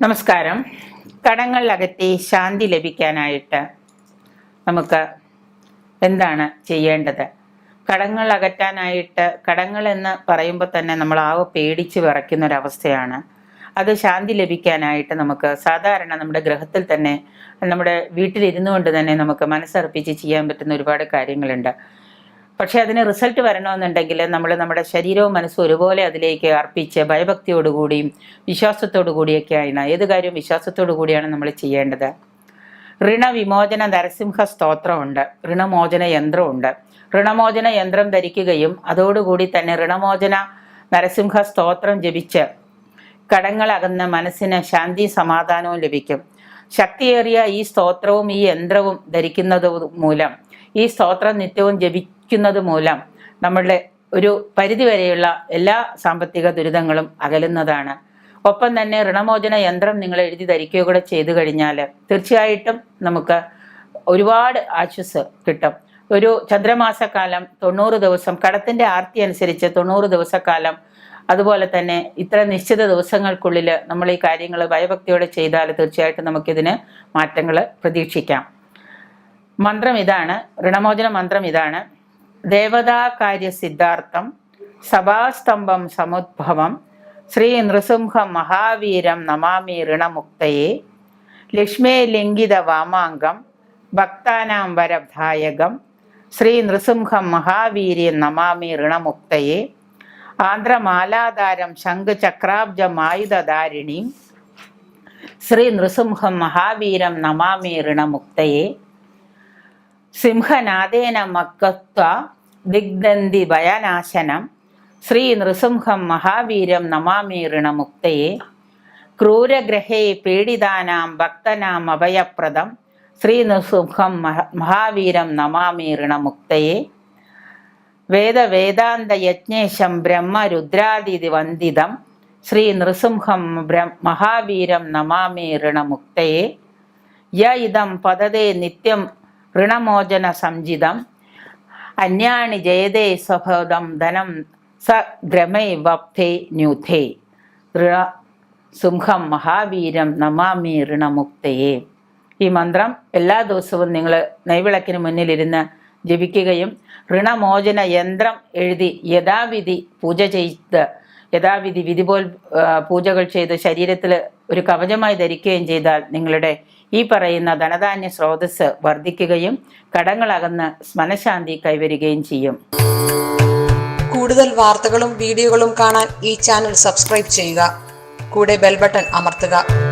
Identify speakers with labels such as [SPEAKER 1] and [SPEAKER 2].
[SPEAKER 1] നമസ്കാരം. കടങ്ങൾ അകറ്റി ശാന്തി ലഭിക്കാനായിട്ട് നമുക്ക് എന്താണ് ചെയ്യേണ്ടത്? കടങ്ങൾ അകറ്റാനായിട്ട് കടങ്ങൾ എന്ന് പറയുമ്പോൾ തന്നെ നമ്മൾ ആവ പേടിച്ച് വിറയ്ക്കുന്ന ഒരവസ്ഥയാണ് അത് ശാന്തി ലഭിക്കാനായിട്ട് നമുക്ക് സാധാരണ നമ്മുടെ ഗ്രഹത്തിൽ തന്നെ നമ്മുടെ വീട്ടിലിരുന്നു കൊണ്ട് തന്നെ നമുക്ക് മനസ്സർപ്പിച്ച് ചെയ്യാൻ പറ്റുന്ന ഒരുപാട് കാര്യങ്ങളുണ്ട്. പക്ഷെ അതിന് റിസൾട്ട് വരണമെന്നുണ്ടെങ്കിൽ നമ്മൾ നമ്മുടെ ശരീരവും മനസ്സും ഒരുപോലെ അതിലേക്ക് അർപ്പിച്ച് ഭയഭക്തിയോടുകൂടിയും വിശ്വാസത്തോടു കൂടിയൊക്കെയാണ് ഏത് കാര്യവും വിശ്വാസത്തോടു കൂടിയാണ് നമ്മൾ ചെയ്യേണ്ടത്? ഋണവിമോചന നരസിംഹ സ്തോത്രമുണ്ട്. ഋണമോചന യന്ത്രമുണ്ട്. ഋണമോചന യന്ത്രം ധരിക്കുകയും അതോടുകൂടി തന്നെ ഋണമോചന നരസിംഹ സ്തോത്രം ജപിച്ച് കടങ്ങളകന്ന മനസ്സിന് ശാന്തി സമാധാനവും ലഭിക്കും. ശക്തിയേറിയ ഈ സ്തോത്രവും ഈ യന്ത്രവും ധരിക്കുന്നത് മൂലം ഈ സ്തോത്രം നിത്യവും ജപിക്കുന്നത് മൂലം നമ്മളുടെ ഒരു പരിധിവരെയുള്ള എല്ലാ സാമ്പത്തിക ദുരിതങ്ങളും അകലുന്നതാണ്. ഒപ്പം തന്നെ ഋണമോചന യന്ത്രം നിങ്ങൾ എഴുതി ധരിക്കുക കൂടെ ചെയ്തു കഴിഞ്ഞാൽ തീർച്ചയായിട്ടും നമുക്ക് ഒരുപാട് ആശ്വസ് കിട്ടും. ഒരു ചന്ദ്രമാസക്കാലം തൊണ്ണൂറ് ദിവസം കടത്തിന്റെ ആർത്തി അനുസരിച്ച് തൊണ്ണൂറ് ദിവസക്കാലം അതുപോലെ തന്നെ ഇത്ര നിശ്ചിത ദിവസങ്ങൾക്കുള്ളിൽ നമ്മൾ ഈ കാര്യങ്ങൾ ഭയഭക്തിയോടെ ചെയ്താൽ തീർച്ചയായിട്ടും നമുക്കിതിന് മാറ്റങ്ങൾ പ്രതീക്ഷിക്കാം. മന്ത്രം ഇതാണ് ഋണമോചന മന്ത്രം ഇതാണ്. ദേവതാകാര്യ സിദ്ധാർത്ഥം സഭാസ്തംഭം സമുദ്ഭവം ശ്രീ നൃസിംഹം മഹാവീരം നമാമി ഋണമുക്തയെ ലക്ഷ്മേ ലിംഗിത വാമാങ്കം ഭക്താനാം വരദായകം ശ്രീ നൃസിംഹം മഹാവീര്യം നമാമി ഋണമുക്തയെ ആന്ധ്രമാലാധാരം ശംഖചക്രാബ്ജമായുധധാരിണീം ശ്രീ നൃസിംഹം മഹാവീരം നമാമി ഋണമുക്തയെ സിംഹനാദേന മക്കത്വ ദിഗ്ദന്തി ഭയനാശനം ശ്രീ നൃസിംഹം മഹാവീരം നമാമി ഋണമുക്തയെ ക്രൂരഗ്രഹേ പീഡിതാനാം ഭക്തനാം അഭയപ്രദം ശ്രീ നൃസിംഹം മഹാവീരം നമാമി ഋണമുക്തയെ വേദവേദാന്ത യജ്ഞേശം ബ്രഹ്മ രുദ്രാദിതി വന്ദിതം. ശ്രീ നൃസിംഹം മഹാവീരം നമാമേ ഋണമുക്തയെ. യ ഇതം പതതേ നിത്യം ഋണമോചന സംജിതം. അന്യാണി ജയതേ സ്വഭോദം ധനം സ ഗ്രമേ വപ്തേ ന്യൂഥേ ഋണ സിംഹം മഹാവീരം നമാമി ഋണമുക്തയെ. ഈ മന്ത്രം എല്ലാ ദിവസവും നിങ്ങൾ നെയ്വിളക്കിന് മുന്നിലിരുന്ന് ജപിക്കുകയും ഋണമോചന യന്ത്രം എഴുതി യഥാവിധി പൂജ ചെയ്ത് യഥാവിധി വിധി പോൽ പൂജകൾ ചെയ്ത് ശരീരത്തിൽ ഒരു കവചമായി ധരിക്കുകയും ചെയ്താൽ നിങ്ങളുടെ ഈ പറയുന്ന ധനധാന്യ സ്രോതസ് വർദ്ധിക്കുകയും കടങ്ങളകന്ന് സ്മനശാന്തി കൈവരികയും ചെയ്യും.
[SPEAKER 2] കൂടുതൽ വാർത്തകളും വീഡിയോകളും കാണാൻ ഈ ചാനൽ സബ്സ്ക്രൈബ് ചെയ്യുക. കൂടെ ബെൽബട്ടൺ അമർത്തുക.